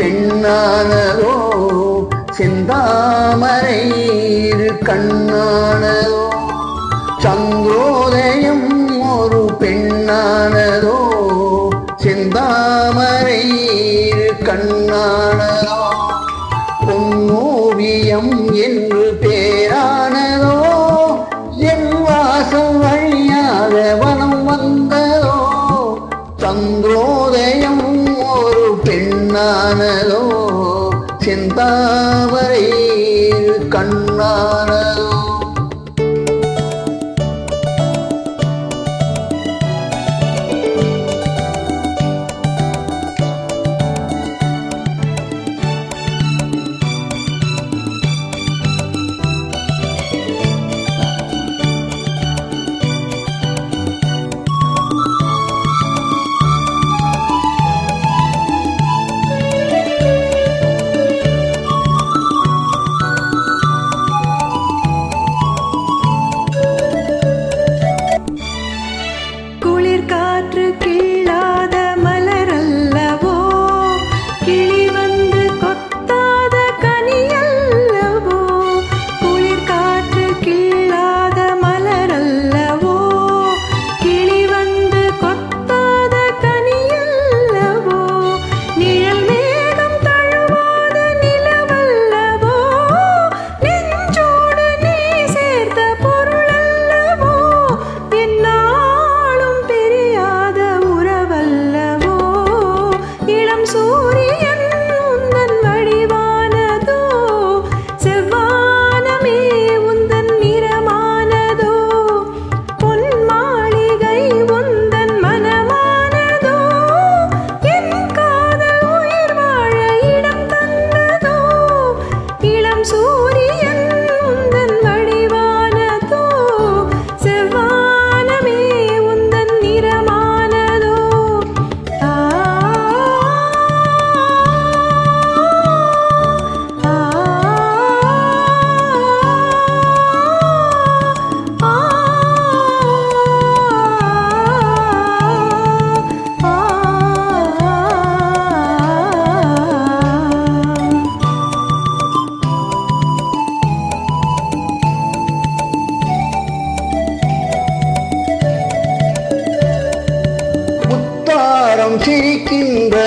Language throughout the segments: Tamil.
பெண்ணானதோ செந்தாமரை இரு கண்ணானதோ சந்திரோதயம் ஒரு பெண்ணானதோ செந்தாமரை இரு கண்ணானதோ பொன்னோவியம் என்று பேரானதோ என் வாசம் வழியாக வனம் வந்ததோ சந்திரோ பெண்ணானதோ செந்தாமரை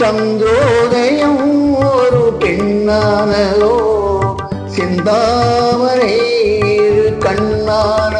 சந்திரோதயம் ஒரு பெண்ணானதோ சிந்தாமரை கண்ணான